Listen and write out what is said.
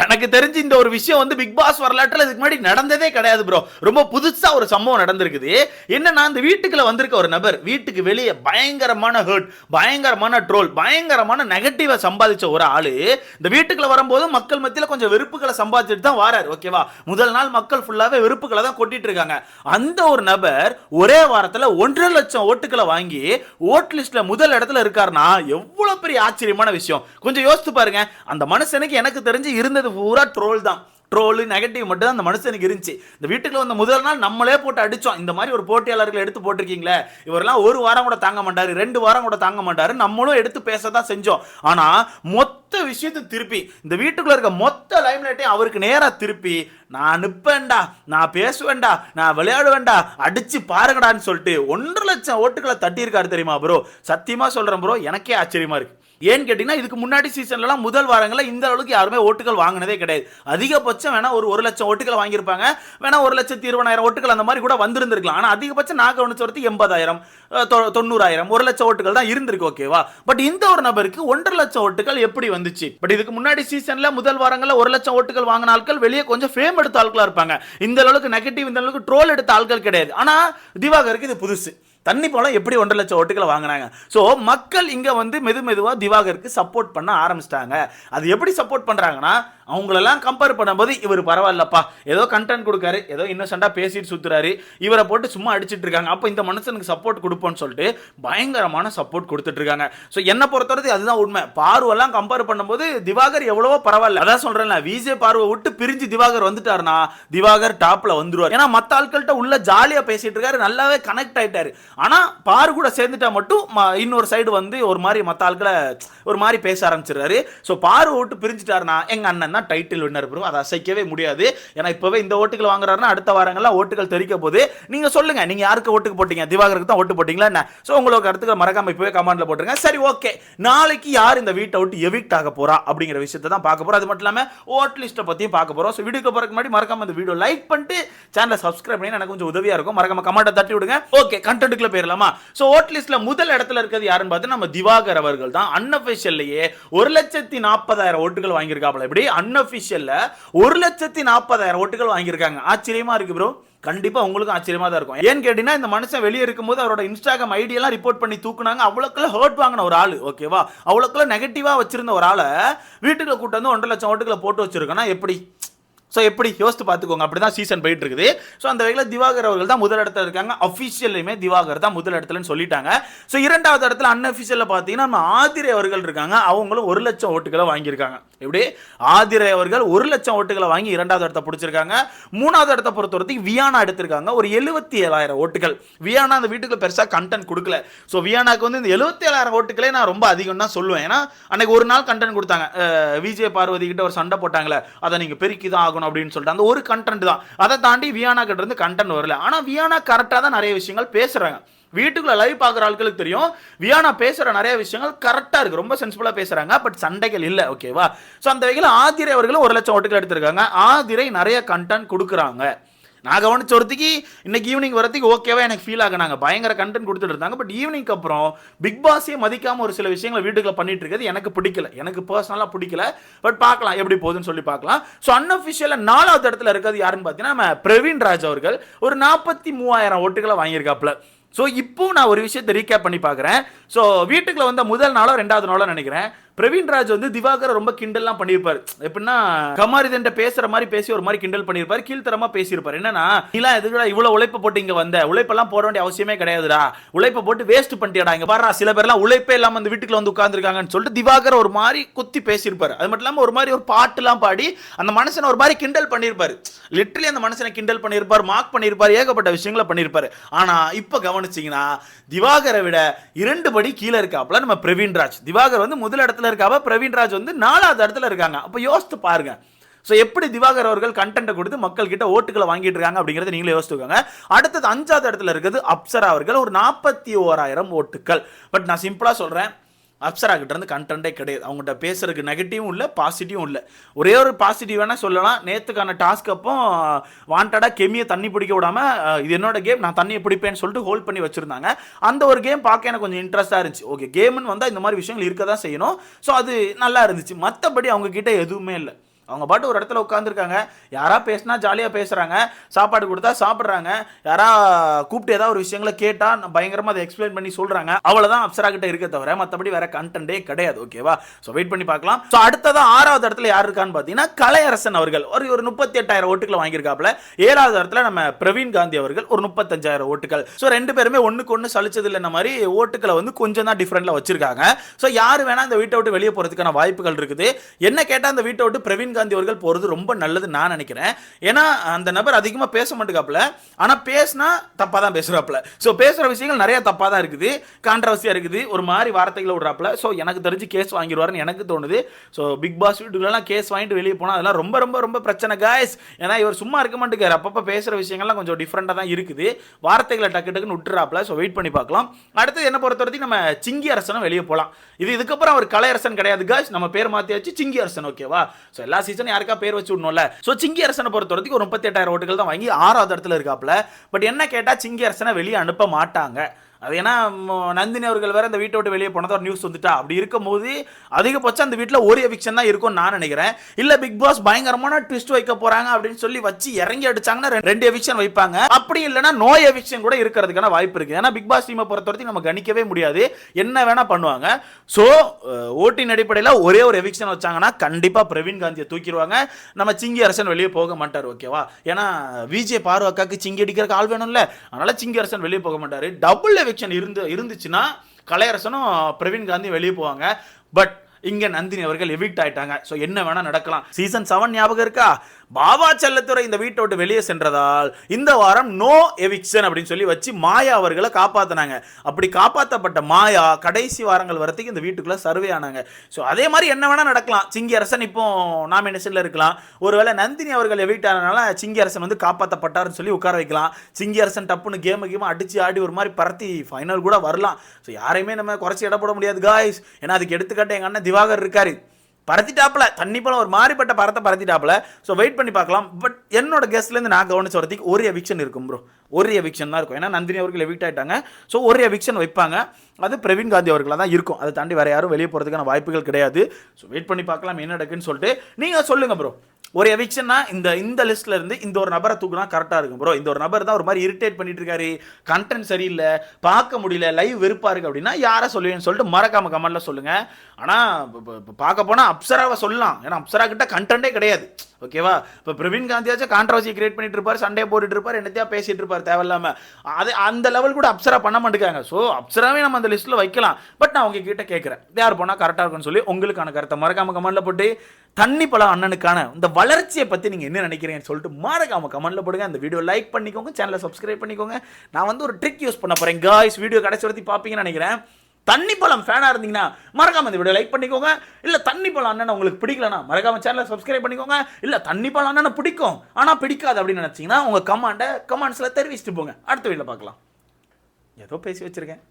எனக்கு தெரிஞ்சு இந்த ஒரு விஷயம் வந்து பிக் பாஸ் வரலாற்றில் இதுக்கு முன்னாடி நடந்ததே கிடையாது ப்ரோ ரொம்ப புதுசாக ஒரு சம்பவம் நடந்திருக்குது. என்னன்னா இந்த வீட்டுக்குள்ள வந்திருக்க ஒரு நபர் வீட்டுக்கு வெளியே பயங்கரமான ஹர்ட் பயங்கரமான ட்ரோல் பயங்கரமான நெகட்டிவை சம்பாதிச்ச ஒரு ஆளு. இந்த வீட்டுக்குள்ள வரும்போது மக்கள் மத்தியில் கொஞ்சம் வெறுப்புகளை சம்பாதிச்சுட்டு தான் வராரு ஓகேவா முதல் நாள் மக்கள் ஃபுல்லாகவே வெறுப்புகளை தான் கொட்டிட்டு இருக்காங்க. அந்த ஒரு நபர் ஒரே வாரத்தில் ஒன்றரை லட்சம் ஓட்டுகளை வாங்கி ஓட் லிஸ்ட்டில் முதல் இடத்துல இருக்காருன்னா எவ்வளோ பெரிய ஆச்சரியமான விஷயம். கொஞ்சம் யோசித்து பாருங்க. அந்த மனுஷனுக்கு எனக்கு தெரிஞ்சு இருந்தது பூரா ட்ரோல் தான். ட்ரோலு நெகட்டிவ் மட்டும் தான் அந்த மனுஷனுக்கு இருந்துச்சு. இந்த வீட்டுக்குள்ள வந்த முதல் நாள் நம்மளே போட்டு அடிச்சோம். இந்த மாதிரி ஒரு போட்டியாளர்களை எடுத்து போட்டிருக்கீங்களே இவரெல்லாம் ஒரு வாரம் கூட தாங்க மாட்டார் ரெண்டு வாரம் கூட தாங்க மாட்டாரு. நம்மளும் எடுத்து பேச தான் செஞ்சோம். ஆனா மொத்த விஷயத்தை திருப்பி இந்த வீட்டுக்குள்ள இருக்க மொத்த லைம்லைட்டையும் அவருக்கு நேரா திருப்பி நான் நிப்பேன்டா நான் பேசுவேன்டா நான் விளையாடுவேன்டா அடிச்சு பாருங்கடான்னு சொல்லிட்டு ஒன்றரை லட்சம் ஓட்டுகளை தட்டியிருக்காரு தெரியுமா ப்ரோ சத்தியமா சொல்றேன் ப்ரோ எனக்கே ஆச்சரியமா இருக்கு. ஏன்னு கேட்டிங்கன்னா இதுக்கு முன்னாடி சீசன்லலாம் முதல் வாரங்களில் இந்த அளவுக்கு யாருமே ஓட்டுகள் வாங்கினதே கிடையாது. அதிகபட்சம் வேணால் ஒரு ஒரு லட்சம் ஓட்டுகள் வாங்கியிருப்பாங்க. வேணால் ஒரு லட்சத்தி இருபதாயிரம் ஓட்டுகள் அந்த மாதிரி கூட வந்திருந்திருக்கலாம். ஆனால் அதிகபட்சம் நான் கவனிச்ச எண்பதாயிரம் தொ- தொண்ணூறாயிரம் ஒரு லட்சம் ஓட்டுகள் தான் இருந்திருக்கு ஓகேவா பட் இந்த ஒரு நபருக்கு ஒன்றரை லட்சம் ஓட்டுகள் எப்படி வந்துச்சு? பட் இதுக்கு முன்னாடி சீசனில் முதல் வாரங்களில் ஒரு லட்சம் ஓட்டுகள் வாங்கின ஆட்கள் வெளியே கொஞ்சம் ஃபேம் எடுத்த ஆட்களாக இருப்பாங்க. இந்த அளவுக்கு நெகட்டிவ் இந்த அளவுக்கு ட்ரோல் எடுத்த ஆட்கள் கிடையாது. ஆனால் திவாகருக்கு இது புதுசு. தண்ணி போல எப்படி ஒன்றரை லட்சம் ஓட்டுகளை வாங்கினாங்க. ஸோ மக்கள் இங்கே வந்து மெது மெதுவாக திவாகருக்கு சப்போர்ட் பண்ண ஆரம்பிச்சிட்டாங்க. அது எப்படி சப்போர்ட் பண்ணுறாங்கன்னா அவங்களெல்லாம் கம்பேர் பண்ணும்போது இவர் பரவாயில்லப்பா. ஏதோ கண்டென்ட் கொடுக்காரு ஏதோ இன்னசென்ட்டா பேசிட்டு சுற்றுறாரு இவரை போட்டு சும்மா அடிச்சிட்டு இருக்காங்க. அப்போ இந்த மனுஷனுக்கு சப்போர்ட் கொடுப்போம்னு சொல்லிட்டு பயங்கரமான சப்போர்ட் கொடுத்துட்டு இருக்காங்க. ஸோ என்னை பொறுத்தவரை அதுதான் உண்மை. பார்வெல்லாம் கம்பேர் பண்ணும்போது திவாகர் எவ்வளவோ பரவாயில்ல. அதான் சொல்றேன்ல விஜய் பார்வை விட்டு பிரிஞ்சு திவாகர் வந்துட்டாருனா திவாகர் டாப்பில் வந்துருவார். ஏன்னா மற்ற ஆட்கள்கிட்ட உள்ள ஜாலியாக பேசிட்டு இருக்காரு நல்லாவே கனெக்ட் ஆயிட்டாரு. ஆனால் பாரு கூட சேர்ந்துட்டா மட்டும் இன்னொரு சைடு வந்து ஒரு மாதிரி மத்த ஆட்களை ஒரு மாதிரி பேச ஆரம்பிச்சிடுறாரு. ஸோ பாரு ஓட்டு பிரிஞ்சுட்டாருன்னா எங்க அண்ணன் தான் டைட்டில் வின்னர் ப்ரோ அதை அசைக்கவே முடியாது. ஏன்னா இப்பவே இந்த ஓட்டுகள் வாங்குறாருன்னா அடுத்த வாரங்கள்லாம் ஓட்டுகள் தெரிக்க போது நீங்க சொல்லுங்க நீங்க யாருக்கு ஓட்டுக்கு போட்டீங்க? திவாகருக்கு தான் ஓட்டு போட்டீங்களா என்ன? ஸோ உங்களுக்கு கருத்துக்கள் மறக்காம இப்பவே கமெண்ட்ல போட்டுருங்க. சரி ஓகே நாளைக்கு யார் இந்த வீட்டை விட்டு எவிக்ட் ஆக போகிறா அப்படிங்கிற விஷயத்தை தான் பார்க்க போகிறோம் அது மட்டும் இல்லாம ஓட் லிஸ்ட்டை பற்றியும் பார்க்க போறோம். ஸோ வீடியோக்கு போகிறதுக்கு முன்னாடி மறக்காம இந்த வீடியோ லைக் பண்ணிட்டு சேனலை சப்ஸ்கிரைப் பண்ணி எனக்கு கொஞ்சம் உதவியா இருக்கும். மறக்காம கமெண்ட்டை தட்டி விடுங்க. ஓகே கண்டென்ட்டுக்குள்ள போயிடலாமா ஸோ ஓட் லிஸ்ட்ல முதல் இடத்துல இருக்கிறது யாருன்னு பார்த்து நம்ம திவாகர் அவர்கள் தான். அன்அஃபிஷியல்லையே ஒரு லட்சத்தி நாற்பதாயிரம் ஓட்டுகள் வாங்கியிருக்காப்ல இப்படி அன்அஃபிஷியல்ல ஒரு லட்சத்தி நாற்பதாயிரம் ஓட்டுகள் வாங்கியிருக்காங்க. ஆச்சரியமா இருக்கு ப்ரோ கண்டிப்பா உங்களுக்கும் ஆச்சரியமா தான் இருக்கும். ஏன்னு கேட்டீங்கன்னா இந்த மனுஷன் வெளியே இருக்கும்போது அவரோட இன்ஸ்டாகிராம் ஐடியெல்லாம் ரிப்போர்ட் பண்ணி தூக்குனாங்க. அவ்வளோக்குள்ள ஹர்ட் வாங்கின ஒரு ஆள் ஓகேவா அவ்வளோக்குள்ள நெகட்டிவா வச்சிருந்த ஒரு ஆளை வீட்டுக்குள்ள கூட்டு வந்து ஒன்றரை லட்சம் ஓட்டுகளை போட்டு வச்சிருக்கோன்னா எப்படி? ஸோ எப்படி? யோசித்து பார்த்துக்கோங்க. அப்படி தான் சீசன் போயிட்டு இருக்குது ஸோ அந்த வகையில் திவாகர் அவர்கள் தான் முதலிடத்தில் இருக்காங்க. அஃபிஷியல்லையுமே திவாகர் தான் முதலிடத்துலன்னு சொல்லிட்டாங்க. ஸோ இரண்டாவது இடத்துல அன்அஃபிஷியலில் பார்த்தீங்கன்னா நம்ம ஆதிரை அவர்கள் இருக்காங்க. அவங்களும் ஒரு லட்சம் ஓட்டுகளை வாங்கியிருக்காங்க. எப்படி? ஆதிரை அவர்கள் ஒரு லட்சம் ஓட்டுகளை வாங்கி இரண்டாவது இடத்த பிடிச்சிருக்காங்க. மூணாவது இடத்த பொறுத்த வரைக்கும் வியானா எடுத்திருக்காங்க. ஒரு எழுபத்தி ஏழாயிரம் ஓட்டுகள். வியானா அந்த வீட்டுக்கு பெருசாக கண்டென்ட் கொடுக்கல. ஸோ வியானாக்கு வந்து இந்த எழுபத்தி ஏழாயிரம் ஓட்டுகளே நான் ரொம்ப அதிகம் தான் சொல்லுவேன். ஏன்னா அன்னைக்கு ஒரு நாள் கண்டென்ட் கொடுத்தாங்க. அஹ், விஜய் பார்வதி கிட்ட ஒரு சண்டை போட்டாங்களே அதை நீங்கள் பெருக்கி தான் ஆகணும் அப்படின்னு சொல்லிட்டு. அந்த ஒரு கண்டென்ட் தான். அதை தாண்டி வியானா கிட்ட இருந்து கண்டென்ட் வரல. ஆனால் வியானா கரெக்டாக தான் நிறைய விஷயங்கள் பேசுகிறாங்க வீட்டுக்குள்ள லைவ் பார்க்குற ஆட்களுக்கு தெரியும். வியானா பேசுகிற நிறைய விஷயங்கள் கரெக்டாக இருக்கு. ரொம்ப சென்சிபிளாக பேசுகிறாங்க பட் சண்டைகள் இல்லை. ஓகேவா ஸோ அந்த வகையில் ஆதிரை அவர்களும் ஒரு லட்சம் ஓட்டுகள் எடுத்திருக்காங்க. ஆதிரை நிறைய கண்டென்ட் கொடுக்குறாங்க. நான் கவனிச்ச ஒருத்திக்கு இன்னைக்கு ஈவினிங் வரதுக்கு ஓகேவா எனக்கு ஃபீல் ஆகினாங்க. பயங்கர கண்டென்ட் கொடுத்துட்டு இருந்தாங்க. பட் ஈவினிங்க்கு அப்புறம் பிக் பாஸே மதிக்காம ஒரு சில விஷயங்களை வீட்டுக்குள்ள பண்ணிட்டு இருக்கிறது எனக்கு பிடிக்கல. எனக்கு பர்சனலாக பிடிக்கல. பட் பார்க்கலாம். எப்படி போகுதுன்னு சொல்லி பார்க்கலாம். ஸோ அன்அஃபிஷியலாக நாலாவது இடத்துல இருக்கிறது யாருன்னு பார்த்தீங்கன்னா நம்ம பிரவீன் ராஜ் அவர்கள். ஒரு நாற்பத்தி மூவாயிரம் ஓட்டுகளை வாங்கியிருக்காப்புல. ஸோ இப்போ நான் ஒரு விஷயத்தை ரீகேப் பண்ணி பார்க்குறேன். ஸோ வீட்டுக்குள்ள வந்த முதல் நாளோ ரெண்டாவது நாளோ நினைக்கிறேன். பிரவீன் ராஜ் வந்து திவாகரை ரொம்ப கிண்டல்லாம் பண்ணியிருப்பாரு. எப்படின்னா கமாரிதன்ட்ட பேசுற மாதிரி பேசி ஒரு மாதிரி கிண்டல் பண்ணியிருப்பாரு. கீழ்த்தரமா பேசியிருப்பாரு. என்னன்னா நீலாம் எதுக்குடா இவ்வளவு உழைப்பு போட்டு இங்க வந்த? உழைப்பெல்லாம் போட வேண்டிய அவசியமே கிடையாதுடா. உழைப்பை போட்டு வேஸ்ட் பண்ணிட்டியாடா இங்க. பாரு சில பேர்லாம் உழைப்பே இல்லாம அந்த வீட்டுக்குள்ள வந்து உட்கார்ந்துருக்காங்கன்னு சொல்லிட்டு திவாகர் ஒரு மாதிரி குத்தி பேசியிருப்பாரு. அது மட்டும் இல்லாம ஒரு மாதிரி ஒரு பாட்டுலாம் பாடி அந்த மனுஷனை ஒரு மாதிரி கிண்டல் பண்ணியிருப்பாரு. லிட்டரலி அந்த மனுஷனை கிண்டல் பண்ணியிருப்பார் மார்க் பண்ணியிருப்பார் ஏகப்பட்ட விஷயங்களை பண்ணியிருப்பாரு. ஆனா இப்போ கவனிச்சிங்கன்னா திவாகரை விட இரண்டு படி கீழே இருக்காப்புல நம்ம பிரவீன் ராஜ். திவாகர் வந்து முதல் இடத்துல இடத்துல பிரவீன் ராஜ் வந்து நாலாவது இடத்துல இருக்காங்க. அப்போ யோசித்து பாருங்க. ஸோ எப்படி திவாகர் அவர்கள் கண்டென்ட்டை கொடுத்து மக்கள் கிட்ட ஓட்டுகளை வாங்கிட்டு இருக்காங்க அப்படிங்கறத நீங்களே யோசிச்சுக்கோங்க அடுத்தது அஞ்சாவது இடத்துல இருக்குது அப்சரா அவர்கள். ஒரு நாற்பத்தி ஓராயிரம் ஓட்டுகள் பட் நான் சிம்பிளா சொல்றேன். அப்சரா கிட்ட இருந்து கண்டென்ட்டே கிடையாது. அவங்ககிட்ட பேசுறதுக்கு நெகட்டிவும் இல்லை பாசிட்டிவும் இல்லை. ஒரே ஒரு பாசிட்டிவ் வேணால் சொல்லலாம். நேற்றுக்கான டாஸ்க் அப்போ வாண்டடாக கெமியை தண்ணி பிடிக்க விடாமல் இது என்னோட கேம் நான் தண்ணியை பிடிப்பேன்னு சொல்லிட்டு ஹோல்ட் பண்ணி வச்சுருந்தாங்க. அந்த ஒரு கேம் பார்க்க எனக்கு கொஞ்சம் இன்ட்ரெஸ்ட்டாக இருந்துச்சு. ஓகே கேம்னு வந்தால் இந்த மாதிரி விஷயங்கள் இருக்க தான் செய்யணும். ஸோ அது நல்லா இருந்துச்சு. மற்றபடி அவங்கக்கிட்ட எதுவுமே இல்லை. அவங்க பாட்டு ஒரு இடத்துல உட்காந்துருக்காங்க யாரா பேசினா ஜாலியாக பேசுகிறாங்க சாப்பாடு கொடுத்தா சாப்பிட்றாங்க. யாரா கூப்பிட்டு ஏதாவது ஒரு விஷயங்களை கேட்டால் பயங்கரமாக அதை எக்ஸ்பிளைன் பண்ணி சொல்கிறாங்க அவ்வளோதான் அப்சரா கிட்ட இருக்க தவிர மற்றபடி வேற கண்டென்ட்டே கிடையாது ஓகேவா ஸோ வெயிட் பண்ணி பார்க்கலாம். ஸோ அடுத்ததான் ஆறாவது இடத்துல யார் இருக்கான்னு பார்த்தீங்கன்னா கலையரசன் அவர்கள். ஒரு ஒரு முப்பத்தி எட்டாயிரம் ஓட்டுகளை வாங்கியிருக்காப்புல. ஏழாவது இடத்துல நம்ம பிரவீன் காந்தி அவர்கள் ஒரு முப்பத்தஞ்சாயிரம் ஓட்டுகள். ஸோ ரெண்டு பேருமே ஒன்றுக்கு ஒன்று சலிச்சது இல்லைன்ற மாதிரி ஓட்டுகளை வந்து கொஞ்சம் தான் டிஃப்ரெண்ட்ல வச்சிருக்காங்க. ஸோ யார் வேணா இந்த வீட்டை விட்டு வெளியே போகிறதுக்கான வாய்ப்புகள் இருக்குது. என்ன கேட்டால் அந்த வீட்டை விட்டு பிரவீன் காந்தி அவர்கள் போகிறது ரொம்ப நல்லது நான் நினைக்கிறேன். ஏன்னா அந்த நபர் அதிகமாக பேச மாட்டேங்காப்புல. ஆனால் பேசினா தப்பாக தான் பேசுகிறாப்புல ஸோ பேசுகிற விஷயங்கள் நிறைய தப்பாக தான் இருக்குது. கான்ட்ரவர்சியாக இருக்குது. ஒரு மாதிரி வார்த்தைகளை விடுறாப்புல. ஸோ எனக்கு தெரிஞ்சு கேஸ் வாங்கிடுவாருன்னு எனக்கு தோணுது. ஸோ பிக் பாஸ் வீட்டுக்குள்ளலாம் கேஸ் வாங்கிட்டு வெளியே போனால் அதெல்லாம் ரொம்ப ரொம்ப ரொம்ப பிரச்சனை காய்ஸ் ஏன்னா இவர் சும்மா இருக்க மாட்டேங்கார். அப்பப்போ பேசுகிற விஷயங்கள்லாம் கொஞ்சம் டிஃப்ரெண்ட்டாக தான் இருக்குது. வார்த்தைகளை டக்கு டக்குன்னு விட்டுறாப்புல. ஸோ வெயிட் பண்ணி பார்க்கலாம். அடுத்து என்ன பொறுத்த வரைக்கும் நம்ம சிங்கி அரசனும் வெளியே போகலாம் இது இதுக்கப்புறம் அவர் கலை அரசன் கிடையாது காய்ஸ் நம்ம பேர் மாற்றியாச்சு சிங்கி அரசன் ஓகேவா ஸோ எல்லா சீசனும் யாருக்கா பேர் வச்சு விடணும்ல? ஸோ சிங்கி அரசனை பொறுத்த வரைக்கும் ஒரு முப்பத்தி எட்டாயிரம் ஓட்டுகள் தான் வாங்கி ஆறாவது இடத்துல இருக்காப்புல. பட் என்ன கேட்டால் சிங்கி அரசனை வெளியே அனுப்ப மாட்டாங்க. அது ஏன்னா நந்தினி அவர்கள் வேற இந்த வீட்டை விட்டு வெளியே போனதோ ஒரு நியூஸ் வந்துட்டா. அப்படி இருக்கும்போது அதிகபட்சம் அந்த வீட்டில் ஒரு எவிக்ஷன் தான் இருக்கும்னு நான் நினைக்கிறேன். இல்லை பிக் பாஸ் பயங்கரமான ட்விஸ்ட் வைக்க போறாங்க அப்படின்னு சொல்லி வச்சு இறங்கி அடிச்சாங்கன்னா ரெண்டு எவிக்ஷன் வைப்பாங்க. அப்படி இல்லைன்னா நோய் எவிக்ஷன் கூட இருக்கிறதுக்கான வாய்ப்பு இருக்கு. ஏன்னா பிக் பாஸ் டீமை பொறுத்த வரைக்கும் நம்ம கணிக்கவே முடியாது. என்ன வேணா பண்ணுவாங்க. ஸோ ஓட்டின் அடிப்படையில் ஒரே ஒரு எவிக்ஷன் வச்சாங்கன்னா கண்டிப்பாக பிரவீன் காந்தியை தூக்கிடுவாங்க. நம்ம சிங்கி அரசன் வெளியே போக மாட்டார் ஓகேவா ஏன்னா விஜய் பார்வக்காக்கு சிங்கி அடிக்கிறதுக்கு ஆள் வேணும்ல. அதனால சிங்கி அரசன் வெளியே போக மாட்டார். டபுள் எவிக்ஷன் இருந்து இருந்துச்சுன்னா கலையரசனும் பிரவீன் காந்தி வெளியே போவாங்க. பட் இங்க நந்தினி அவர்கள் எவிக்ட் ஆயிட்டாங்க. ஸோ என்ன வேணால் நடக்கலாம். சீசன் செவன் ஞாபகம் இருக்கா? பாபா செல்லத்துறை இந்த வீட்டை விட்டு வெளியே சென்றதால் இந்த வாரம் நோ எவிக்ஷன் அப்படின்னு சொல்லி வச்சு மாயா அவர்களை காப்பாற்றினாங்க அப்படி காப்பாற்றப்பட்ட மாயா கடைசி வாரங்கள் வரத்துக்கு இந்த வீட்டுக்குள்ளே சர்வே ஆனாங்க. ஸோ அதே மாதிரி என்ன வேணால் நடக்கலாம். சிங்கி அரசன் இப்போ நாமினேஷனில் இருக்கலாம். ஒருவேளை நந்தினி அவர்கள் எவிக்ட் ஆனதுனால சிங்கி அரசன் வந்து காப்பாற்றப்பட்டாருன்னு சொல்லி உட்கார வைக்கலாம். சிங்கி அரசன் டப்புன்னு கேமு கேமு அடிச்சு ஆடி ஒரு மாதிரி பரத்தி ஃபைனல் கூட வரலாம். ஸோ யாரையுமே நம்ம குறைச்சி இட போட முடியாது காய்ஸ் ஏன்னா அதுக்கு எடுத்துக்காட்டு எங்கள் அண்ணன் திவாகர் இருக்காரு. பறத்திட்டாப்புல தண்ணி பழம் ஒரு மாறிப்பட்ட பரத்தை பறத்திட்டாப்புல ஸோ வெயிட் பண்ணி பார்க்கலாம். பட் என்னோட கெஸ்ட்லேருந்து நான் கவனிச்ச வரத்துக்கு ஒரு எவிக்ஷன் இருக்கும் ப்ரோ ஒரு எவிக்ஷன் தான் இருக்கும். ஏன்னா நந்தினி அவர்கள் எவிக்ட் ஆகிட்டாங்க ஸோ ஒரு எவிக்ஷன் வைப்பாங்க. அது பிரவீன் காந்தி அவர்களாக தான் இருக்கும். அதை தாண்டி வேறு யாரும் வெளியே போகிறதுக்கான வாய்ப்புகள் கிடையாது. ஸோ வெயிட் பண்ணி பார்க்கலாம் என்ன நடக்குன்னு சொல்லிட்டு. நீங்கள் சொல்லுங்கள் ப்ரோ ஒரு எவிக்ஷன்னா இந்த இந்த லிஸ்ட்ல இருந்து இந்த ஒரு நபரை தூக்குனா கரெக்டாக இருக்கும் ப்ரோ இந்த ஒரு நபர் தான் ஒரு மாதிரி இரிட்டேட் பண்ணிட்டு இருக்காரு. கண்டென்ட் சரியில்லை பார்க்க முடியல லைவ் வெறுப்பா இருக்கு அப்படின்னா யாரை சொல்லுவேன்னு சொல்லிட்டு மறக்காம கமெண்ட்ல சொல்லுங்க. ஆனால் பார்க்க போனா அப்சராவை சொல்லலாம். ஏன்னா அப்சரா கிட்ட கண்டென்ட்டே கிடையாது. ஓகேவா இப்போ பிரவீன் காந்தியாச்சும் கான்ட்ரவர்சி கிரியேட் பண்ணிட்டு இருப்பார் சண்டே போட்டுட்டு இருப்பார் என்னத்தையா பேசிட்டு இருப்பார் தேவையில்லாம. அது அந்த லெவல் கூட அப்சரா பண்ண மாட்டேங்காங்க ஸோ அப்சராவே நம்ம அந்த லிஸ்ட்டில் வைக்கலாம். பட் நான் உங்ககிட்ட கேட்குறேன். யார் போனால் கரெக்டாக இருக்கும்னு சொல்லி உங்களுக்கான கருத்தை மறக்காம கமெண்ட்ல போட்டு தண்ணி பழம் அண்ணனுக்கான இந்த வளர்ச்சியை பற்றி நீங்கள் என்ன நினைக்கிறீங்கன்னு சொல்லிட்டு மறக்காம கமெண்ட்டில் போடுங்க. அந்த வீடியோ லைக் பண்ணிக்கோங்க சேனலை சப்ஸ்கிரைப் பண்ணிக்கோங்க. நான் வந்து ஒரு ட்ரிக் யூஸ் பண்ண போகிறேன் காய்ஸ் வீடியோ கடைசி வரைக்கும் பார்ப்பீங்கன்னு நினைக்கிறேன். தண்ணி பழம் ஃபேனாக இருந்தீங்கன்னா மறக்காம இந்த வீடியோ லைக் பண்ணிக்கோங்க. இல்லை தண்ணி பழம் அண்ணன் உங்களுக்கு பிடிக்கலனா மறக்காம சேனலை சப்ஸ்கிரைப் பண்ணிக்கோங்க. இல்லை தண்ணி பழம் அண்ணனை பிடிக்கும் ஆனால் பிடிக்காது அப்படின்னு நினச்சிங்கன்னா உங்கள் கமாண்டை கமாண்ட்ஸில் தெரிவிச்சுட்டு போங்க. அடுத்த வீடியோல பார்க்கலாம். ஏதோ பேசி வச்சுருக்கேன்.